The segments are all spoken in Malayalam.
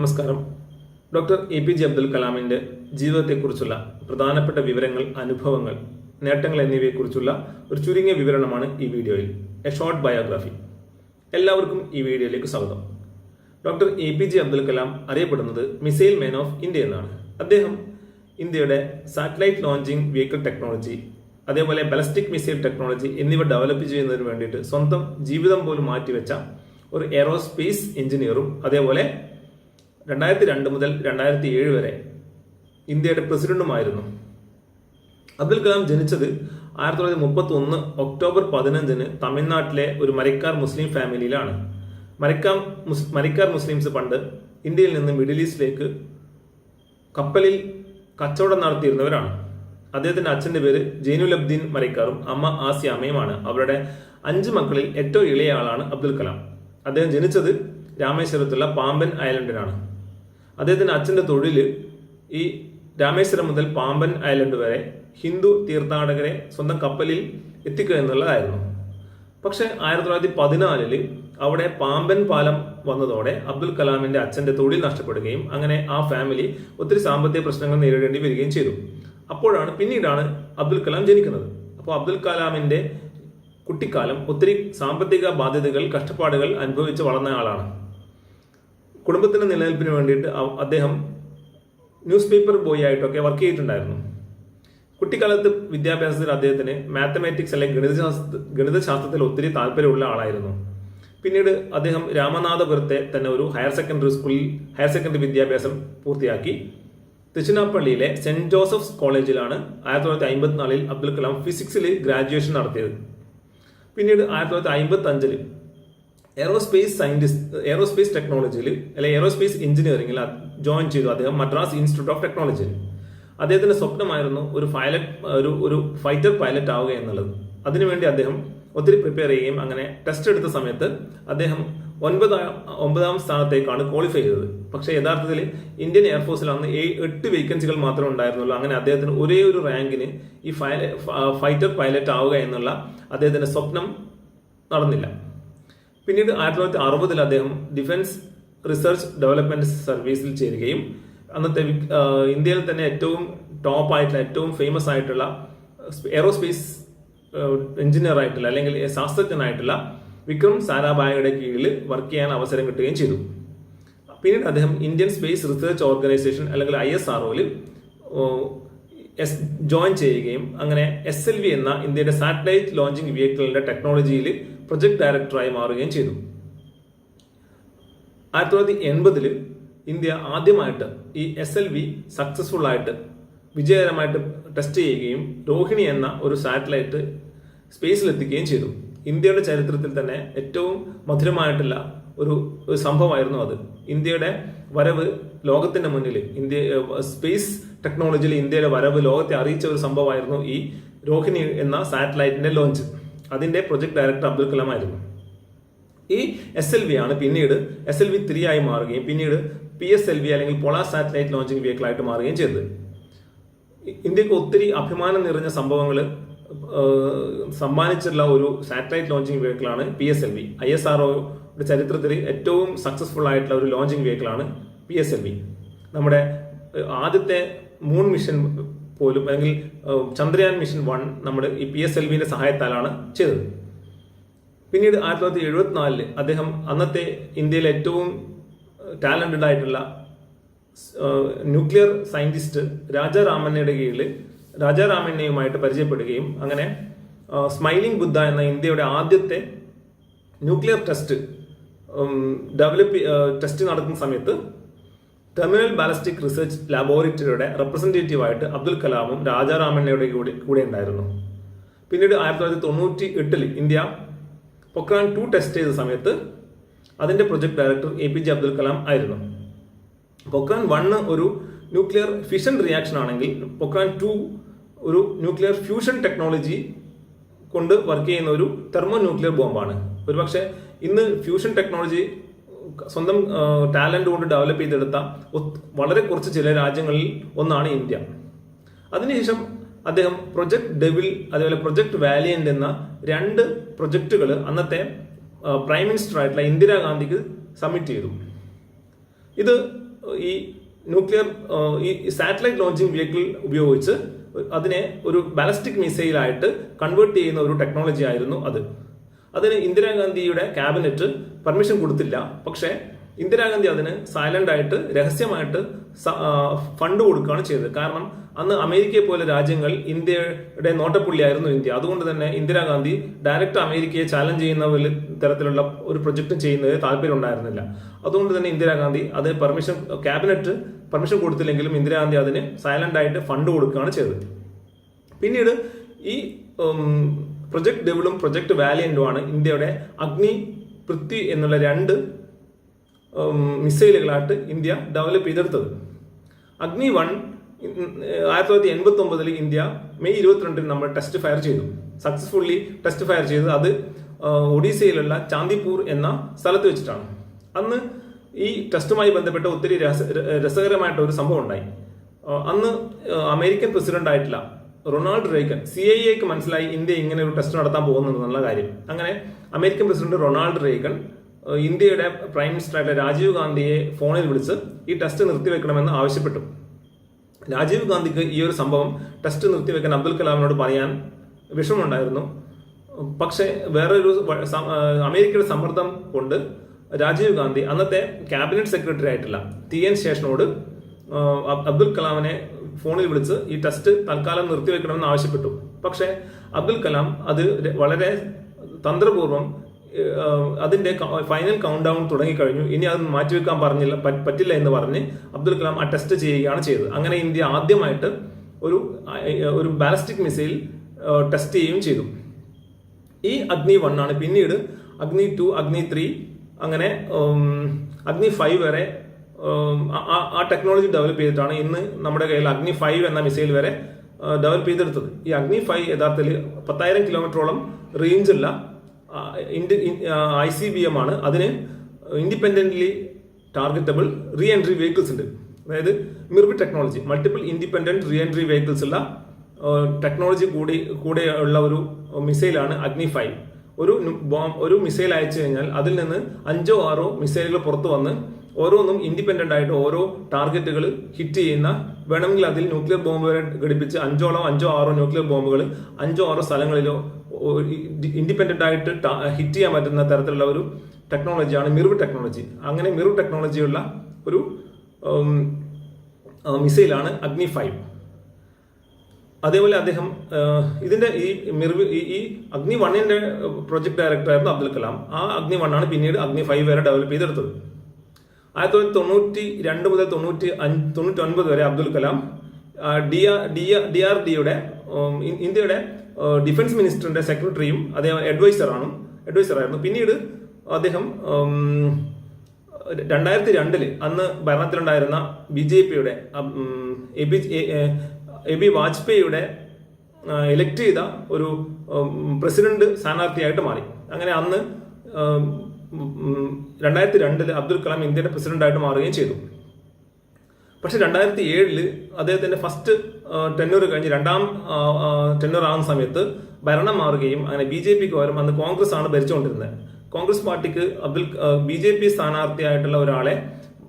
നമസ്കാരം. Doctor A P J Abdul കലാമിന്റെ ജീവിതത്തെക്കുറിച്ചുള്ള പ്രധാനപ്പെട്ട വിവരങ്ങൾ അനുഭവങ്ങൾ നേട്ടങ്ങൾ എന്നിവയെക്കുറിച്ചുള്ള ഒരു ചുരുങ്ങിയ വിവരണമാണ് ഈ വീഡിയോയിൽ എ ഷോർട്ട് ബയോഗ്രാഫി. എല്ലാവർക്കും ഈ വീഡിയോയിലേക്ക് സ്വാഗതം. Doctor A P J Abdul Kalam അറിയപ്പെടുന്നത് മിസൈൽ മാൻ ഓഫ് ഇന്ത്യ എന്നാണ്. അദ്ദേഹം ഇന്ത്യയുടെ സാറ്റലൈറ്റ് ലോഞ്ചിങ് വെഹിക്കിൾ ടെക്നോളജി അതേപോലെ ബലസ്റ്റിക് മിസൈൽ ടെക്നോളജി എന്നിവ ഡെവലപ്പ് ചെയ്യുന്നതിന് വേണ്ടിയിട്ട് സ്വന്തം ജീവിതം പോലും മാറ്റിവെച്ച ഒരു എയറോസ്പേസ് എഞ്ചിനീയറും അതേപോലെ രണ്ടായിരത്തി രണ്ട് മുതൽ രണ്ടായിരത്തി ഏഴ് വരെ ഇന്ത്യയുടെ പ്രസിഡന്റുമായിരുന്നു. അബ്ദുൽ കലാം ജനിച്ചത് ആയിരത്തി തൊള്ളായിരത്തി മുപ്പത്തി ഒന്ന് ഒക്ടോബർ പതിനഞ്ചിന് തമിഴ്നാട്ടിലെ ഒരു മരിക്കാർ മുസ്ലിം ഫാമിലിയിലാണ്. മരക്കാർ മരിക്കാർ മുസ്ലിംസ് പണ്ട് ഇന്ത്യയിൽ നിന്ന് മിഡിൽ ഈസ്റ്റിലേക്ക് കപ്പലിൽ കച്ചവടം നടത്തിയിരുന്നവരാണ്. അദ്ദേഹത്തിന്റെ അച്ഛന്റെ പേര് ജൈനുലബ്ദീൻ മരിക്കാറും അമ്മ ആസിയാമ്മയുമാണ് അവരുടെ അഞ്ച് മക്കളിൽ ഏറ്റവും ഇളയ ആളാണ് അബ്ദുൽ കലാം. അദ്ദേഹം ജനിച്ചത് രാമേശ്വരത്തുള്ള പാമ്പൻ ഐലൻഡിലാണ്. അദ്ദേഹത്തിന്റെ അച്ഛന്റെ തൊഴിൽ ഈ രാമേശ്വരം മുതൽ പാമ്പൻ ഐലൻഡ് വരെ ഹിന്ദു തീർത്ഥാടകരെ സ്വന്തം കപ്പലിൽ എത്തിക്കുക എന്നുള്ളതായിരുന്നു. പക്ഷേ ആയിരത്തി തൊള്ളായിരത്തി പതിനാലിൽ അവിടെ പാമ്പൻ പാലം വന്നതോടെ അബ്ദുൽ കലാമിന്റെ അച്ഛന്റെ തൊഴിൽ നഷ്ടപ്പെടുകയും അങ്ങനെ ആ ഫാമിലി ഒത്തിരി സാമ്പത്തിക പ്രശ്നങ്ങൾ നേരിടേണ്ടി വരികയും ചെയ്തു. അപ്പോഴാണ് പിന്നീടാണ് അബ്ദുൽ കലാം ജനിക്കുന്നത്. അപ്പോൾ അബ്ദുൽ കലാമിന്റെ കുട്ടിക്കാലം ഒത്തിരി സാമ്പത്തിക ബാധ്യതകൾ കഷ്ടപ്പാടുകൾ അനുഭവിച്ച് വളർന്ന ആളാണ്. കുടുംബത്തിന്റെ നിലനിൽപ്പിന് വേണ്ടിയിട്ട് അദ്ദേഹം ന്യൂസ് പേപ്പർ ബോയ് ആയിട്ടൊക്കെ വർക്ക് ചെയ്തിട്ടുണ്ടായിരുന്നു. കുട്ടിക്കാലത്ത് വിദ്യാഭ്യാസത്തിൽ അദ്ദേഹത്തിന് മാത്തമാറ്റിക്സ് അല്ലെങ്കിൽ ഗണിതശാസ്ത്ര ഗണിതശാസ്ത്രത്തിൽ ഒത്തിരി താല്പര്യമുള്ള ആളായിരുന്നു. പിന്നീട് അദ്ദേഹം രാമനാഥപുരത്തെ തന്നെ ഒരു ഹയർ സെക്കൻഡറി സ്കൂളിൽ ഹയർ സെക്കൻഡറി വിദ്യാഭ്യാസം പൂർത്തിയാക്കി. തിരുച്ചിനാപ്പള്ളിയിലെ സെന്റ് ജോസഫ്സ് കോളേജിലാണ് ആയിരത്തി തൊള്ളായിരത്തി അമ്പത്തിനാലിൽ അബ്ദുൽ കലാം ഫിസിക്സിൽ ഗ്രാജുവേഷൻ നടത്തിയത്. പിന്നീട് ആയിരത്തി തൊള്ളായിരത്തി അമ്പത്തി എയറോസ്പേസ് സയന്റിസ്റ്റ് എയറോസ്പേസ് ടെക്നോളജിയിൽ അല്ലെ എയറോസ്പേസ് എഞ്ചിനീയറിംഗിൽ ജോയിൻ ചെയ്തു അദ്ദേഹം മദ്രാസ് ഇൻസ്റ്റിറ്റ്യൂട്ട് ഓഫ് ടെക്നോളജിയിൽ അദ്ദേഹത്തിന്റെ സ്വപ്നമായിരുന്നു ഒരു പൈലറ്റ് ഒരു ഒരു ഫൈറ്റർ പൈലറ്റ് ആവുക എന്നുള്ളത്. അതിനുവേണ്ടി അദ്ദേഹം ഒത്തിരി പ്രിപ്പയർ ചെയ്യുകയും അങ്ങനെ ടെസ്റ്റ് എടുത്ത സമയത്ത് അദ്ദേഹം ഒൻപതാം ഒമ്പതാം സ്ഥാനത്തേക്കാണ് ക്വാളിഫൈ ചെയ്തത്. പക്ഷേ യഥാർത്ഥത്തിൽ ഇന്ത്യൻ എയർഫോഴ്സിൽ അന്ന് എട്ട് വേക്കൻസികൾ മാത്രമേ ഉണ്ടായിരുന്നുള്ളൂ. അങ്ങനെ അദ്ദേഹത്തിന് ഒരേ ഒരു റാങ്കിന് ഈ ഫൈറ്റർ പൈലറ്റ് ആവുക എന്നുള്ള അദ്ദേഹത്തിന്റെ സ്വപ്നം നടന്നില്ല. പിന്നീട് ആയിരത്തി തൊള്ളായിരത്തി അറുപതിൽ അദ്ദേഹം ഡിഫൻസ് റിസർച്ച് ഡെവലപ്മെന്റ് സർവീസിൽ ചേരുകയും അന്നത്തെ ഇന്ത്യയിൽ തന്നെ ഏറ്റവും ടോപ്പ് ആയിട്ടുള്ള ഏറ്റവും ഫേമസ് ആയിട്ടുള്ള എയറോസ്പേസ് എഞ്ചിനീയർ ആയിട്ടുള്ള അല്ലെങ്കിൽ ശാസ്ത്രജ്ഞനായിട്ടുള്ള വിക്രം സാരാഭായിയുടെ കീഴിൽ വർക്ക് ചെയ്യാൻ അവസരം കിട്ടുകയും ചെയ്തു. പിന്നീട് അദ്ദേഹം ഇന്ത്യൻ സ്പേസ് റിസർച്ച് ഓർഗനൈസേഷൻ അല്ലെങ്കിൽ ഐ എസ് ആർഒയിൽ ജോയിൻ ചെയ്യുകയും അങ്ങനെ എസ് എൽ വി എന്ന ഇന്ത്യയുടെ സാറ്റലൈറ്റ് ലോഞ്ചിങ് വെഹിക്കിളിന്റെ ടെക്നോളജിയിൽ പ്രൊജക്ട് ഡയറക്ടറായി മാറുകയും ചെയ്തു. ആയിരത്തി തൊള്ളായിരത്തി എൺപതിൽ ഇന്ത്യ ആദ്യമായിട്ട് ഈ എസ് എൽ വി സക്സസ്ഫുൾ ആയിട്ട് വിജയകരമായിട്ട് ടെസ്റ്റ് ചെയ്യുകയും രോഹിണി എന്ന ഒരു സാറ്റലൈറ്റ് സ്പേസിലെത്തിക്കുകയും ചെയ്തു. ഇന്ത്യയുടെ ചരിത്രത്തിൽ തന്നെ ഏറ്റവും മധുരമായിട്ടുള്ള ഒരു സംഭവമായിരുന്നു അത്. ഇന്ത്യയുടെ വരവ് ലോകത്തിന്റെ മുന്നിൽ ഇന്ത്യ സ്പേസ് ടെക്നോളജിയിൽ ഇന്ത്യയുടെ വരവ് ലോകത്തെ അറിയിച്ച ഒരു സംഭവമായിരുന്നു ഈ രോഹിണി എന്ന സാറ്റലൈറ്റിന്റെ ലോഞ്ച് അതിന്റെ പ്രൊജക്ട് ഡയറക്ടർ അബ്ദുൽ കലാം ആയിരുന്നു. ഈ എസ് എൽ വി ആണ് പിന്നീട് എസ് എൽ വി ത്രീ ആയി മാറുകയും പിന്നീട് പി എസ് എൽ വി അല്ലെങ്കിൽ പോളാർ സാറ്റലൈറ്റ് ലോഞ്ചിങ് വെഹിക്കിൾ ആയിട്ട് മാറുകയും ചെയ്തത്. ഇന്ത്യയ്ക്ക് ഒത്തിരി അഭിമാനം നിറഞ്ഞ സംഭവങ്ങൾ സമ്മാനിച്ചിട്ടുള്ള ഒരു satellite launching വെഹിക്കിളാണ് P S L V I S R ചരിത്രത്തിൽ ഏറ്റവും സക്സസ്ഫുൾ ആയിട്ടുള്ള ഒരു ലോഞ്ചിങ് വെഹിക്കിളാണ് പി എസ് എൽ വി നമ്മുടെ ആദ്യത്തെ മൂൺ മിഷൻ പോലും അല്ലെങ്കിൽ ചന്ദ്രയാൻ മിഷൻ വൺ നമ്മുടെ ഈ പി എസ് എൽ വിന്റെ സഹായത്താലാണ് ചെയ്തത്. പിന്നീട് ആയിരത്തി തൊള്ളായിരത്തി എഴുപത്തിനാലിൽ അദ്ദേഹം അന്നത്തെ ഇന്ത്യയിലെ ഏറ്റവും ടാലന്റഡ് ആയിട്ടുള്ള ന്യൂക്ലിയർ സയന്റിസ്റ്റ് രാജാറാമന്നയുടെ കീഴിൽ രാജാറാമന്നയുമായിട്ട് പരിചയപ്പെടുകയും അങ്ങനെ സ്മൈലിംഗ് ബുദ്ധ എന്ന ഇന്ത്യയുടെ ആദ്യത്തെ ന്യൂക്ലിയർ ടെസ്റ്റ് ഡെവലപ്പ് ടെസ്റ്റ് നടത്തുന്ന സമയത്ത് ടെർമിനൽ ബാലിസ്റ്റിക് റിസർച്ച് ലാബോറട്ടറിയുടെ റെപ്രസെന്റേറ്റീവ് ആയിട്ട് അബ്ദുൽ കലാമും രാജാറാമണ്ണയുടെ കൂടെ കൂടെ ഉണ്ടായിരുന്നു. പിന്നീട് ആയിരത്തി തൊള്ളായിരത്തി തൊണ്ണൂറ്റി എട്ടിൽ ഇന്ത്യ പൊക്രാൻ ടു ടെസ്റ്റ് ചെയ്ത സമയത്ത് അതിന്റെ project director A P J Abdul Kalam ആയിരുന്നു. പൊക്രാൻ വണ്ണ് ഒരു ന്യൂക്ലിയർ ഫിഷൻ റിയാക്ഷൻ ആണെങ്കിൽ പൊക്രാൻ ടു ഒരു ന്യൂക്ലിയർ ഫ്യൂഷൻ ടെക്നോളജി കൊണ്ട് വർക്ക് ചെയ്യുന്ന ഒരു തെർമോ ന്യൂക്ലിയർ ബോംബാണ് ഒരുപക്ഷെ ഇന്ന് ഫ്യൂഷൻ ടെക്നോളജി സ്വന്തം ടാലന്റ് കൊണ്ട് ഡെവലപ്പ് ചെയ്തെടുത്ത വളരെ കുറച്ച് ചില രാജ്യങ്ങളിൽ ഒന്നാണ് ഇന്ത്യ. അതിനുശേഷം അദ്ദേഹം പ്രൊജക്ട് ഡെവിൽ അതേപോലെ പ്രൊജക്ട് വാലിയന്റ് എന്ന രണ്ട് പ്രൊജക്ടുകൾ അന്നത്തെ പ്രൈം മിനിസ്റ്റർ ആയിട്ടുള്ള ഇന്ദിരാഗാന്ധിക്ക് സബ്മിറ്റ് ചെയ്തു. ഇത് ഈ ന്യൂക്ലിയർ ഈ സാറ്റലൈറ്റ് ലോഞ്ചിങ് വെഹിക്കിൾ ഉപയോഗിച്ച് അതിനെ ഒരു ബാലസ്റ്റിക് മിസൈലായിട്ട് കൺവേർട്ട് ചെയ്യുന്ന ഒരു ടെക്നോളജി ആയിരുന്നു അത്. അതിന് ഇന്ദിരാഗാന്ധിയുടെ ക്യാബിനറ്റ് പെർമിഷൻ കൊടുത്തില്ല. പക്ഷേ ഇന്ദിരാഗാന്ധി അതിന് സൈലന്റ് ആയിട്ട് രഹസ്യമായിട്ട് ഫണ്ട് കൊടുക്കുകയാണ് ചെയ്തത്. കാരണം അന്ന് അമേരിക്കയെ പോലെ രാജ്യങ്ങൾ ഇന്ത്യയുടെ നോട്ടപ്പുള്ളിയായിരുന്നു ഇന്ത്യ. അതുകൊണ്ട് തന്നെ ഇന്ദിരാഗാന്ധി ഡയറക്റ്റ് അമേരിക്കയെ ചാലഞ്ച് ചെയ്യുന്ന തരത്തിലുള്ള ഒരു പ്രൊജക്ട് ചെയ്യുന്നത് താല്പര്യം ഉണ്ടായിരുന്നില്ല. അതുകൊണ്ട് തന്നെ ഇന്ദിരാഗാന്ധി അത് പെർമിഷൻ ക്യാബിനറ്റ് പെർമിഷൻ കൊടുത്തില്ലെങ്കിലും ഇന്ദിരാഗാന്ധി അതിന് സൈലന്റ് ആയിട്ട് ഫണ്ട് കൊടുക്കുകയാണ് ചെയ്തത്. പിന്നീട് ഈ പ്രൊജക്ട് ഡെവിളും പ്രൊജക്ട് വാലിയന്റുമാണ് ഇന്ത്യയുടെ അഗ്നി പൃഥ്വി എന്നുള്ള രണ്ട് മിസൈലുകളായിട്ട് ഇന്ത്യ ഡെവലപ്പ് ചെയ്തെടുത്തത്. അഗ്നി വൺ ആയിരത്തി തൊള്ളായിരത്തി എൺപത്തി ഒമ്പതിൽ ഇന്ത്യ മെയ് ഇരുപത്തിരണ്ടിന് നമ്മൾ ടെസ്റ്റ് ഫയർ ചെയ്തു. സക്സസ്ഫുള്ളി ടെസ്റ്റ് ഫയർ ചെയ്ത് അത് ഒഡീസയിലുള്ള ചാന്ദിപൂർ എന്ന സ്ഥലത്ത് വെച്ചിട്ടാണ്. അന്ന് ഈ ടെസ്റ്റുമായി ബന്ധപ്പെട്ട ഒത്തിരി രസ രസകരമായിട്ട് ഒരു സംഭവം ഉണ്ടായി. അന്ന് അമേരിക്കൻ പ്രസിഡന്റ് ആയിട്ടുള്ള റൊണാൾഡ് റേഗൻ സി ഐ എക്ക് മനസ്സിലായി ഇന്ത്യ ഇങ്ങനെ ഒരു ടെസ്റ്റ് നടത്താൻ പോകുന്നുണ്ടെന്നുള്ള കാര്യം. അങ്ങനെ American president Ronald Reagan India prime മിനിസ്റ്ററായിട്ട് Rajiv ഗാന്ധിയെ ഫോണിൽ വിളിച്ച് ഈ ടെസ്റ്റ് നിർത്തിവെക്കണമെന്ന് ആവശ്യപ്പെട്ടു. രാജീവ് ഗാന്ധിക്ക് ഈ ഒരു സംഭവം ടെസ്റ്റ് നിർത്തിവെക്കാൻ അബ്ദുൽ കലാമിനോട് പറയാൻ വിഷമമുണ്ടായിരുന്നു. പക്ഷേ വേറൊരു അമേരിക്കയുടെ സമ്മർദ്ദം കൊണ്ട് രാജീവ് ഗാന്ധി അന്നത്തെ ക്യാബിനറ്റ് സെക്രട്ടറി ആയിട്ടുള്ള ടി എൻ ശേഷനോട് അബ്ദുൽ കലാമിനെ ഫോണിൽ വിളിച്ച് ഈ ടെസ്റ്റ് തൽക്കാലം നിർത്തിവെക്കണമെന്ന് ആവശ്യപ്പെട്ടു. പക്ഷേ അബ്ദുൽ കലാം അത് വളരെ തന്ത്രപൂർവം അതിന്റെ ഫൈനൽ കൗണ്ട് ഡൗൺ തുടങ്ങിക്കഴിഞ്ഞു. ഇനി അത് മാറ്റിവെക്കാൻ പറഞ്ഞില്ല പറ്റില്ല എന്ന് പറഞ്ഞ് അബ്ദുൽ കലാം ആ ടെസ്റ്റ് ചെയ്യുകയാണ് ചെയ്തത്. അങ്ങനെ ഇന്ത്യ ആദ്യമായിട്ട് ഒരു ഒരു ബാലിസ്റ്റിക് മിസൈൽ ടെസ്റ്റ് ചെയ്യുകയും ചെയ്തു. ഈ അഗ്നി വൺ ആണ്. പിന്നീട് അഗ്നി ടു അഗ്നി ത്രീ അങ്ങനെ അഗ്നി ഫൈവ് വരെ ആ- ടെക്നോളജി ഡെവലപ്പ് ചെയ്തിട്ടാണ് ഇന്ന് നമ്മുടെ കയ്യിൽ അഗ്നി ഫൈവ് എന്ന മിസൈൽ വരെ ഡെവലപ്പ് ചെയ്തെടുത്തത്. ഈ അഗ്നി ഫൈവ് യഥാർത്ഥത്തിൽ പത്തായിരം കിലോമീറ്ററോളം റേഞ്ചുള്ള ഐ സി ബി എം ആണ്. അതിന് independently targetable re entry vehicles ഉണ്ട്. അതായത് MIRV technology multiple independent re entry vehicles ഉള്ള ടെക്നോളജി കൂടി കൂടെ ഉള്ള ഒരു മിസൈലാണ് അഗ്നി ഫൈവ് ഒരു ബോംബ് ഒരു മിസൈൽ അയച്ചു കഴിഞ്ഞാൽ അതിൽ നിന്ന് അഞ്ചോ ആറോ മിസൈലുകൾ പുറത്തു വന്ന് ഓരോന്നും ഇൻഡിപെൻഡന്റ് ആയിട്ട് ഓരോ ടാർഗറ്റുകൾ ഹിറ്റ് ചെയ്യുന്ന വേണമെങ്കിൽ അതിൽ ന്യൂക്ലിയർ ബോംബ് വരെ ഘടിപ്പിച്ച് അഞ്ചോളം അഞ്ചോ ആറോ ന്യൂക്ലിയർ ബോംബുകൾ അഞ്ചോ ആറോ സ്ഥലങ്ങളിലോ ഇൻഡിപെൻഡന്റ് ആയിട്ട് ഹിറ്റ് ചെയ്യാൻ പറ്റുന്ന തരത്തിലുള്ള ഒരു ടെക്നോളജിയാണ് മിറിവ് ടെക്നോളജി അങ്ങനെ മിറിവ് ടെക്നോളജിയുള്ള ഒരു മിസൈലാണ് അഗ്നി ഫൈവ് അതേപോലെ അദ്ദേഹം ഇതിന്റെ ഈ മിർവ് ഈ- അഗ്നി വണ്ണിന്റെ പ്രൊജക്ട് ഡയറക്ടർ ആയിരുന്നു അബ്ദുൽ കലാം. ആ അഗ്നി വണ്ണാണ് പിന്നീട് അഗ്നി ഫൈവ് വരെ ഡെവലപ്പ് ചെയ്തെടുത്തത്. ആയിരത്തി തൊള്ളായിരത്തി തൊണ്ണൂറ്റി രണ്ട് മുതൽ തൊണ്ണൂറ്റി അഞ്ച് തൊണ്ണൂറ്റി ഒൻപത് വരെ Abdul Kalam D R D D R ഡിയുടെ ഇന്ത്യയുടെ ഡിഫൻസ് മിനിസ്റ്ററിന്റെ സെക്രട്ടറിയും അദ്ദേഹം അഡ്വൈസറാണ് അഡ്വൈസറായിരുന്നു. പിന്നീട് അദ്ദേഹം രണ്ടായിരത്തി രണ്ടിൽ അന്ന് ഭരണത്തിലുണ്ടായിരുന്ന ബി ജെ പിയുടെ എ ബി വാജ്പേയിയുടെ ഇലക്ട് ചെയ്ത ഒരു പ്രസിഡന്റ് സ്ഥാനാർത്ഥിയായിട്ട് മാറി. അങ്ങനെ അന്ന് രണ്ടായിരത്തി രണ്ടിൽ അബ്ദുൽ കലാം ഇന്ത്യയുടെ പ്രസിഡന്റായിട്ട് മാറുകയും ചെയ്തു. പക്ഷെ രണ്ടായിരത്തി ഏഴിൽ അദ്ദേഹത്തിന്റെ ഫസ്റ്റ് ടെന്നൂർ കഴിഞ്ഞ് രണ്ടാം ടെന്നൂർ ആകുന്ന സമയത്ത് ഭരണം മാറുകയും അങ്ങനെ ബി ജെ പിക്ക് പകരം അന്ന് കോൺഗ്രസ് ആണ് ഭരിച്ചുകൊണ്ടിരുന്നത്. കോൺഗ്രസ് പാർട്ടിക്ക് അബ്ദുൽ ബി ജെ പി സ്ഥാനാർത്ഥിയായിട്ടുള്ള ഒരാളെ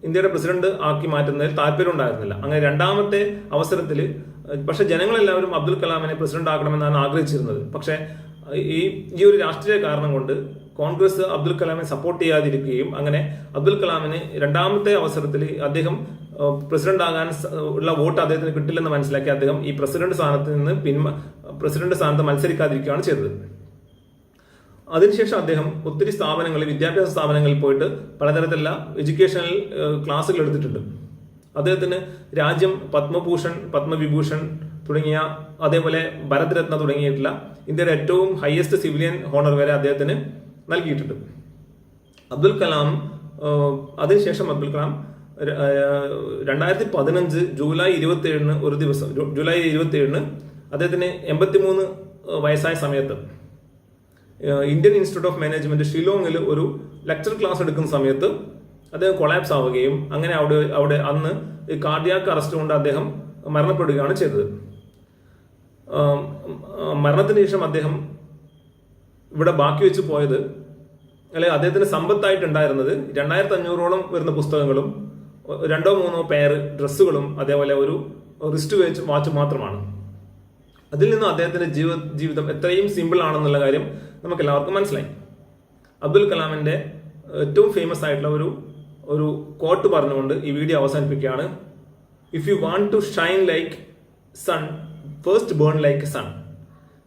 ഇന്ത്യയുടെ പ്രസിഡന്റ് ആക്കി മാറ്റുന്നതിൽ താല്പര്യം ഉണ്ടായിരുന്നില്ല അങ്ങനെ രണ്ടാമത്തെ അവസരത്തിൽ പക്ഷെ ജനങ്ങളെല്ലാവരും അബ്ദുൽ കലാമിനെ പ്രസിഡന്റ് ആക്കണമെന്നാണ് ആഗ്രഹിച്ചിരുന്നത്. പക്ഷേ ഈ ഈ ഒരു രാഷ്ട്രീയ കാരണം കൊണ്ട് കോൺഗ്രസ് അബ്ദുൽ കലാമിനെ സപ്പോർട്ട് ചെയ്യാതിരിക്കുകയും അങ്ങനെ അബ്ദുൽ കലാമിന് രണ്ടാമത്തെ അവസരത്തിൽ അദ്ദേഹം പ്രസിഡന്റ് ആകാൻ ഉള്ള വോട്ട് അദ്ദേഹത്തിന് കിട്ടില്ലെന്ന് മനസ്സിലാക്കി അദ്ദേഹം ഈ പ്രസിഡന്റ് സ്ഥാനത്ത് നിന്ന് പിന്മ പ്രസിഡന്റ് സ്ഥാനത്ത് മത്സരിക്കാതിരിക്കുകയാണ് ചെയ്തത്. അതിനുശേഷം അദ്ദേഹം ഒത്തിരി സ്ഥാപനങ്ങളിൽ വിദ്യാഭ്യാസ സ്ഥാപനങ്ങളിൽ പോയിട്ട് പലതരത്തിലുള്ള എഡ്യൂക്കേഷണൽ ക്ലാസ്സുകൾ എടുത്തിട്ടുണ്ട്. അദ്ദേഹത്തിന് രാജ്യം പത്മഭൂഷൺ പത്മവിഭൂഷൺ തുടങ്ങിയ അതേപോലെ ഭരതരത്ന തുടങ്ങിയിട്ടുള്ള ഇന്ത്യയുടെ ഏറ്റവും ഹയസ്റ്റ് സിവിലിയൻ ഹോണർ വരെ അദ്ദേഹത്തിന് നൽകിയിട്ടുണ്ട്. അബ്ദുൽ കലാം അതിനുശേഷം അബ്ദുൽ കലാം രണ്ടായിരത്തി പതിനഞ്ച് ജൂലൈ ഇരുപത്തി ഏഴിന് ഒരു ദിവസം ജൂലൈ ഇരുപത്തി ഏഴിന് അദ്ദേഹത്തിന് എൺപത്തിമൂന്ന് വയസ്സായ സമയത്ത് ഇന്ത്യൻ ഇൻസ്റ്റിറ്റ്യൂട്ട് ഓഫ് മാനേജ്മെന്റ് ഷിലോങ്ങിൽ ഒരു ലെക്ചർ ക്ലാസ് എടുക്കുന്ന സമയത്ത് അദ്ദേഹം കൊളാപ്സ് ആവുകയും അങ്ങനെ അവിടെ അവിടെ അന്ന് കാർഡിയാക് കാർഡിയാക്ക് അറസ്റ്റ് കൊണ്ട് അദ്ദേഹം മരണപ്പെടുകയാണ് ചെയ്തത്. മരണത്തിന് ശേഷം അദ്ദേഹം ഇവിടെ ബാക്കി വെച്ച് പോയത് അല്ലെ അദ്ദേഹത്തിന് സമ്പത്തായിട്ടുണ്ടായിരുന്നത് രണ്ടായിരത്തി അഞ്ഞൂറോളം വരുന്ന പുസ്തകങ്ങളും രണ്ടോ മൂന്നോ പേർ ഡ്രസ്സുകളും അതേപോലെ ഒരു റിസ്റ്റ് വെച്ച് വാച്ച് മാത്രമാണ്. അതിൽ നിന്നും അദ്ദേഹത്തിന്റെ ജീവ ജീവിതം എത്രയും സിമ്പിൾ ആണെന്നുള്ള കാര്യം നമുക്ക് എല്ലാവർക്കും മനസ്സിലായി. അബ്ദുൽ കലാമിന്റെ ഏറ്റവും ഫേമസ് ആയിട്ടുള്ള ഒരു ഒരു കോട്ട് പറഞ്ഞുകൊണ്ട് ഈ വീഡിയോ അവസാനിപ്പിക്കുകയാണ്. If you want to shine like sun first burn like sun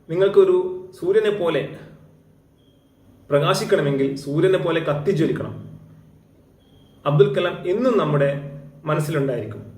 നിങ്ങൾക്കൊരു സൂര്യനെ പോലെ പ്രകാശിക്കണമെങ്കിൽ സൂര്യനെ പോലെ കത്തിജ്വലിക്കണം. അബ്ദുൽ കലാം എന്നും നമ്മുടെ മനസ്സിലുണ്ടായിരിക്കും.